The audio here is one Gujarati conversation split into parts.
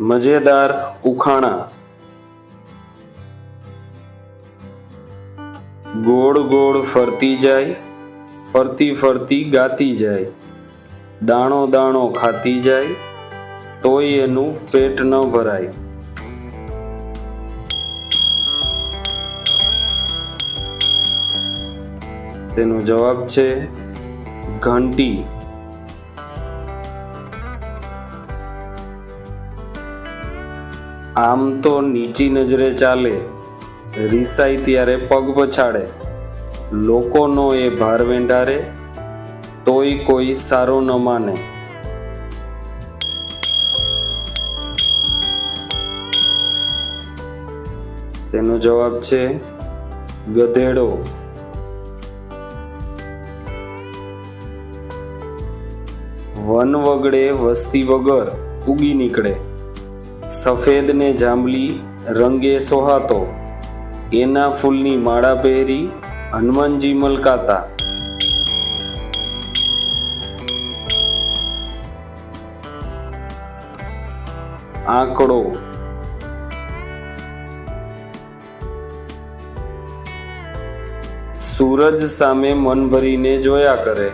મજેદાર ઉખાણા. ગોળ ગોળ ફરતી જાય, ફરતી ફરતી ગાતી જાય. દાણો દાણો ખાતી જાય, તોય એનું પેટ ન ભરાય. તેનો જવાબ છે ઘંટી. આમ તો નીચી નજરે ચાલે રીસાય ત્યારે પગ પછાડે. લોકોનો એ ભાર વેંડારે, તોય કોઈ સારો ન માને. તેનો જવાબ છે, ગધેડો. વન વગડે વસ્તી વગર ઉગી નીકળે. સફેદ ને જાંબલી રંગે સોહાતો, એના ફૂલની માળા પહેરી હનુમાનજી મલકાતા. આંકડો સૂરજ સામે મન ભરીને જોયા કરે.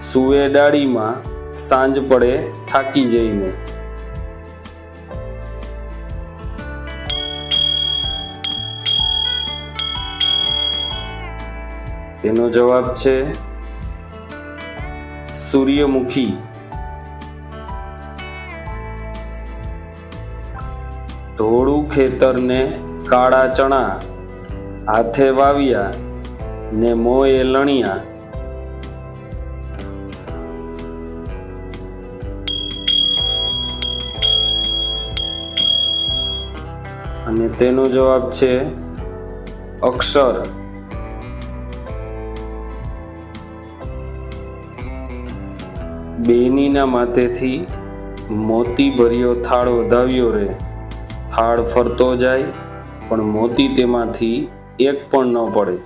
સુએ ડાળીમાં સાંજ પડે થાકી જઈને. તેનો જવાબ છે સૂર્યમુખી. ધોળું ખેતરને કાળા ચણા હાથે વાવ્યા ને મોએ લણ્યા. અને તેનો જવાબ છે અક્ષર. બેનીના માથેથી મોતી ભર્યો થાળ વધાવ્યો રે. થાળ ફરતો જાય, પણ મોતી તેમાંથી એક પણ ન પડે.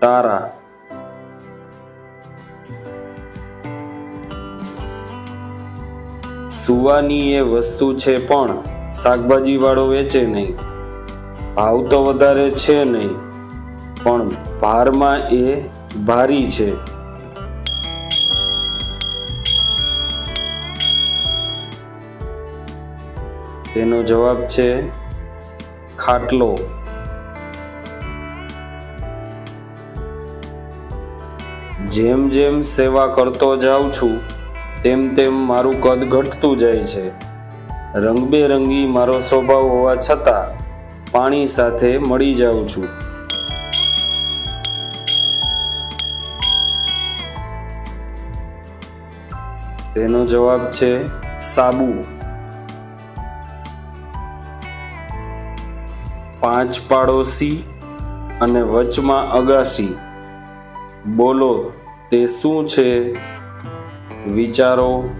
તારા. સુવાની એ વસ્તુ છે પણ શાકભાજી વાળો વેચે નહીં. ભાવ તો વધારે છે નહીં, પણ ભારમાં એ ભારી છે. તેનો જવાબ છે ખાટલો. જેમ જેમ સેવા કરતો જાઉં છું, તેમ તેમ મારું કદ ઘટતું જાય છે. રંગબેરંગી મારો સ્વભાવ હોવા છતાં પાણી સાથે મળી જાઉં છું. તેનો જવાબ છે સાબુ. પાંચ પાડોશી અને વચમાં અગાશી. બોલો, તે શું છે? વિચારો.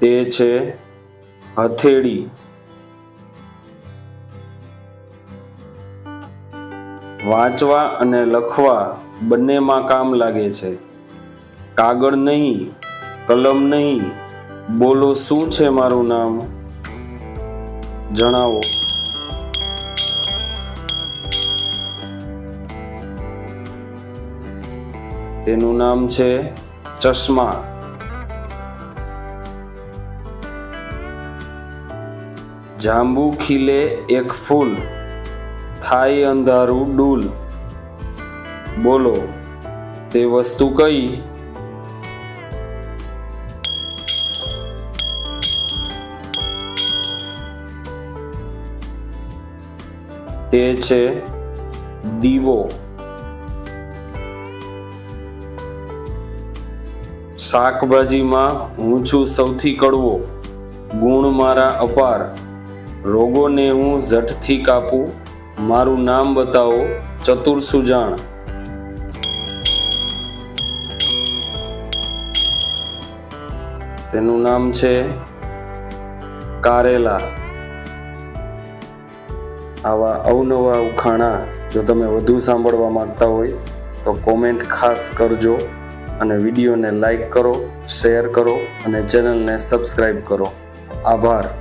તે છે હથેળી. વાંચવા અને લખવા બંનેમાં કામ લાગે છે. કાગળ નહીં, કલમ નહીં, બોલો શું છે મારું નામ? જણાવો. તેનું નામ છે ચશ્મા. જાંબુ ખીલે એક ફૂલ થાય અંધારું ડૂલ. બોલો, તે વસ્તુ કઈ? તે છે દીવો. શાકભાજીમાં હું છું સૌથી કડવો, ગુણ મારા અપાર. રોગોને હું ઝટથી કાપું. મારું નામ બતાવો ચતુર સુજાણ તેનું નામ છે કારેલા. આવા અવનવા ઉખાણા જો તમે વધુ સાંભળવા માંગતા હોય, તો કોમેન્ટ ખાસ કરજો અને વિડીયોને લાઈક કરો, શેર કરો અને ચેનલને સબસ્ક્રાઈબ કરો. આભાર.